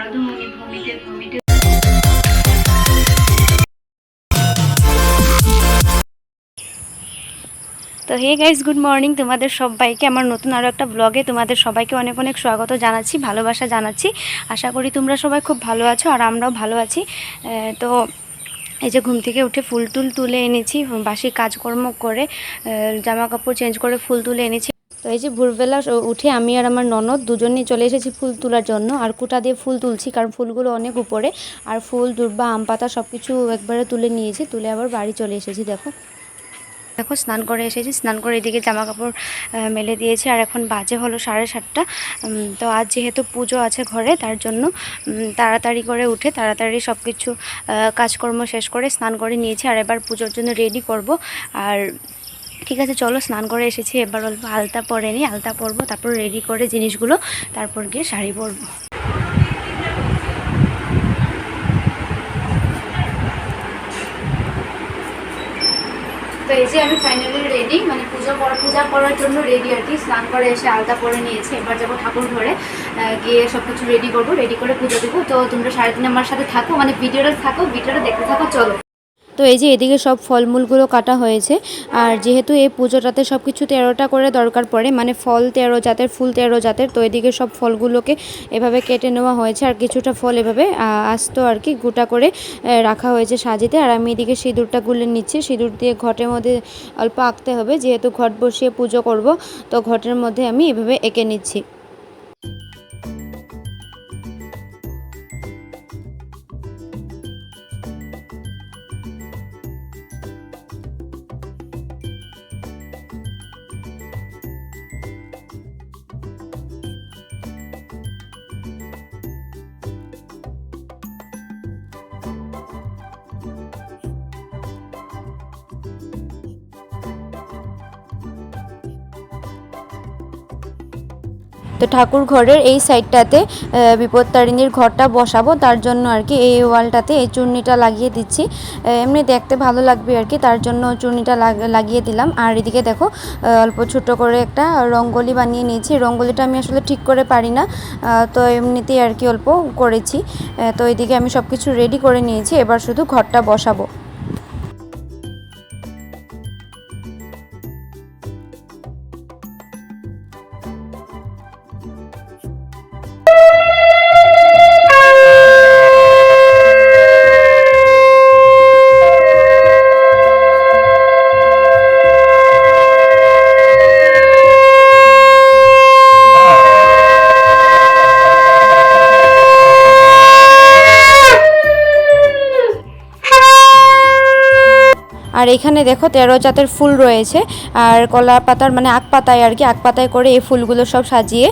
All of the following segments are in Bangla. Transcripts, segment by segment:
নারদমুনি ভূমিতে ভূমিতে তো হে গাইস, গুড মর্নিং তোমাদের সবাইকে। আমার নতুন আরও একটা ব্লগে তোমাদের সবাইকে অনেক অনেক স্বাগত জানাচ্ছি, ভালোবাসা জানাচ্ছি। আশা করি তোমরা সবাই খুব ভালো আছো আর আমরাও ভালো আছি। তো এই যে ঘুম থেকে উঠে ফুল টুল তুলে এনেছি, বাসি কাজকর্ম করে জামা কাপড় চেঞ্জ করে ফুল তুলে এনেছি। তো এই যে ভোরবেলা উঠে আমি আর আমার ননদ দুজনেই চলে এসেছি ফুল তোলার জন্য। আর কুটা দিয়ে ফুল তুলছি, কারণ ফুলগুলো অনেক উপরে। আর ফুল, দুর্বা, আম পাতা সব কিছু একবারে তুলে নিয়েছি, তুলে আবার বাড়ি চলে এসেছি, দেখো। দেখো, স্নান করে এসেছি, স্নান করে এদিকে জামা কাপড় মেলে দিয়েছি। আর এখন বাজে হলো সাড়ে সাতটা। তো আজ যেহেতু পুজো আছে ঘরে, তার জন্য তাড়াতাড়ি করে উঠে তাড়াতাড়ি সব কিছু কাজকর্ম শেষ করে স্নান করে নিয়েছি। আর এবার পুজোর জন্য রেডি করব। আর ঠিক আছে, চলো স্নান করে এসেছি, এবার অল্প আলতা পরে নিই আলতা পরবো, তারপর রেডি করে জিনিসগুলো, তারপর গিয়ে শাড়ি পরবো। তো এই যে আমি ফাইনালি রেডি মানে পুজো পূজা করার জন্য রেডি আর কি, স্নান করে এসে আলতা পরে নিয়েছি, এবার যাব ঠাকুর ঘরে গিয়ে সব কিছু রেডি করব রেডি করে পুজো দেবো। তো তোমরা সারাদিন আমার সাথে থাকো মানে ভিডিওটা থাকো, ভিডিওটা দেখতে থাকো, চলো। তো এই যে এদিকে সব ফলমূলগুলো কাটা হয়েছে, আর যেহেতু এই পুজোটাতে সব কিছু তেরোটা করে দরকার পড়ে মানে ফল তেরো জাতের, ফুল তেরো জাতের, তো এদিকে সব ফলগুলোকে এভাবে কেটে নেওয়া হয়েছে, আর কিছুটা ফল এভাবে আস্ত আর কি গোটা করে রাখা হয়েছে সাজিতে, আর আমি এদিকে সিঁদুরটা গুলে নিচ্ছি, সিঁদুর দিয়ে ঘটের মধ্যে অল্প আঁকতে হবে, যেহেতু ঘট বসিয়ে পুজো করব, তো ঘটের মধ্যে আমি এভাবে এঁকে নিচ্ছি। তো ঠাকুর ঘরের এই সাইডটাতে বিপত্তারিণীর ঘরটা বসাবো, তার জন্য আর কি এই ওয়ালটাতে এই চূর্ণিটা লাগিয়ে দিচ্ছি। এমনি দেখতে ভালো লাগবে আর কি, তার জন্য চূর্ণিটা লাগ- লাগিয়ে দিলাম। আর এদিকে দেখো অল্প ছোট করে একটা রঙ্গোলি বানিয়ে নিয়েছি। রঙ্গোলিটা আমি আসলে ঠিক করে পারি না তো এমনিতেই আর কি অল্প করেছি। তো এদিকে আমি সব কিছু রেডি করে নিয়েছি, এবার শুধু ঘরটা বসাবো। আর এখানে দেখো তেরো জাতের ফুল রয়েছে। আর কলা পাতার মানে আখ পাতায় আর কি, আখ পাতায় করে এই ফুলগুলো সব সাজিয়ে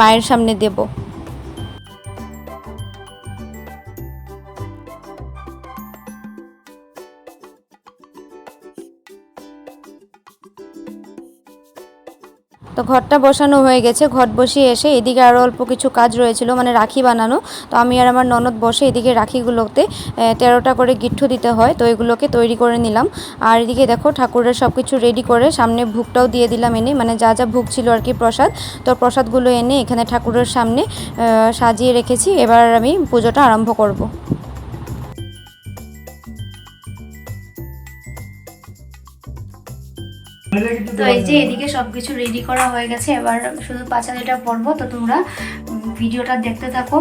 মায়ের সামনে দেবো। তো ঘরটা বসানো হয়ে গেছে। ঘট বসিয়ে এসে এদিকে আরও অল্প কিছু কাজ রয়েছিল মানে রাখি বানানো। তো আমি আর আমার ননদ বসে এদিকে রাখিগুলোতে তেরোটা করে গিট্টু দিতে হয়। তো এগুলোকে তৈরি করে নিলাম। আর এদিকে দেখো, ঠাকুরের সব কিছু রেডি করে, সামনে ভুগটাও দিয়ে দিলাম এনে মানে যা যা ভুগ ছিল আর কি প্রসাদ। তো প্রসাদগুলো এনে এখানে ঠাকুরের সামনে সাজিয়ে রেখেছি। এবার আমি পুজোটা আরম্ভ করব। তো এই যে এদিকে সবকিছু রেডি করা হয়ে গেছে এবার শুধু পাঁচালিটা পরবো তো তোমরা ভিডিওটা দেখতে থাকো।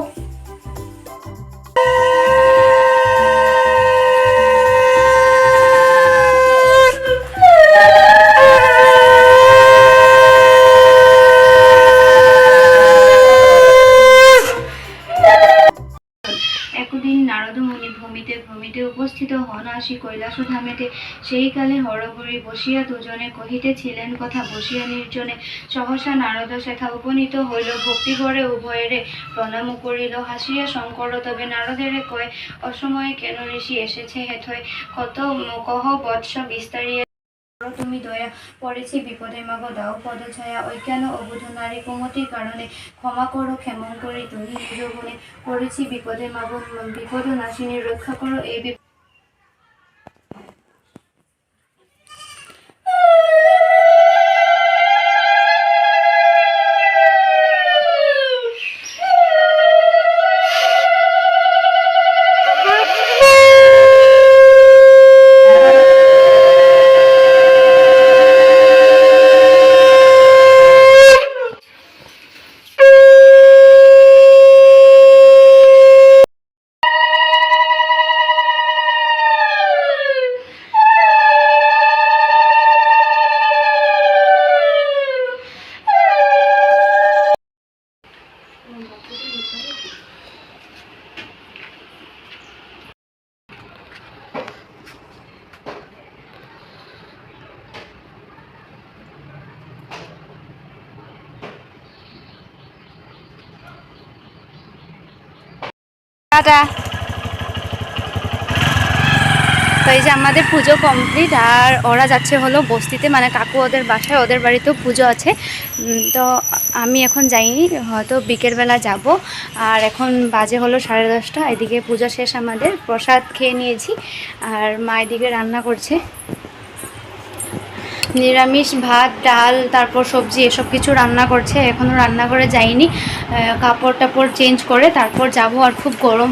একদিন ভূমিতে ভূমিতে উপস্থিত হন। আসি কৈলাস ধামেতে সেই কালে হরগরি বসিয়া দুজনে কহিতেছিলেন, কথা বসিয়া নির্জনে সহসা নারদ শেখা উপনীত হইল। ভক্তিগড়ে উভয়েরে প্রণাম করিল। হাসিয়া শঙ্কর, তবে নারদেরে কয়, অসময়ে কেন ঋষি এসেছে হেথয়? কত, কহ বৎস বিস্তারিয়া তুমি দয়া পড়েছি, বিপদে মাগো, দাও পদ ছায়া ঐজ্ঞান অবুধ নারী কুমতির কারণে ক্ষমা করো, ক্ষেমং করে। তুমি নিজ গুণে পড়েছি বিপদে মাগো বিপদ নাশিনী রক্ষা করো। এই টাটা। তো যে আমাদের পুজো কমপ্লিট আর ওরা যাচ্ছে হলো বস্তিতে মানে কাকু ওদের বাসায়, ওদের বাড়িতেও পুজো আছে। তো আমি এখন যাইনি, হয়তো বিকেলবেলা যাব। আর এখন বাজে হলো সাড়ে দশটা, এদিকে পুজো শেষ আমাদের। প্রসাদ খেয়ে নিয়েছি, আর মা এদিকে রান্না করছে। নিরামিষ ভাত, ডাল, তারপর সবজি এসব কিছু রান্না করছে। এখনও রান্না করে যাইনি কাপড় টাপড় চেঞ্জ করে তারপর যাব আর খুব গরম।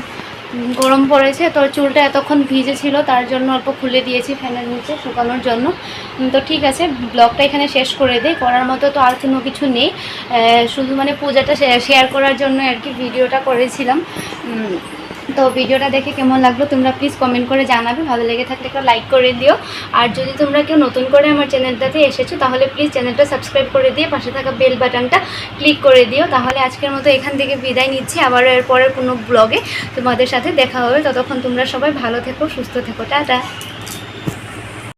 গরম পড়েছে তো চুলটা এতক্ষণ ভিজে ছিল তার জন্য অল্প খুলে দিয়েছি ফ্যানের নিচে শুকানোর জন্য। তো ঠিক আছে, ব্লগটা এখানে শেষ করে দিই। করার মতো তো আর কোনো কিছু নেই। শুধু মানে পূজাটা শেয়ার করার জন্য আর কি ভিডিওটা করেছিলাম। তো ভিডিওটা দেখে কেমন লাগল তোমরা প্লিজ কমেন্ট করে জানাবে। ভালো লেগে থাকলে একটা লাইক করে দিও। আর যদি তোমরা কেউ নতুন করে আমার চ্যানেলটাতে এসেছ, তাহলে প্লিজ চ্যানেলটা সাবস্ক্রাইব করে দিয়ে পাশে থাকা বেল বাটনটা ক্লিক করে দিও। তাহলে আজকের মতো এখান থেকে বিদায় নিচ্ছি। আবারও এরপরের কোনো ব্লগে তোমাদের সাথে দেখা হবে। ততক্ষণ তোমরা সবাই ভালো থেকো, সুস্থ থেকো। টাটা।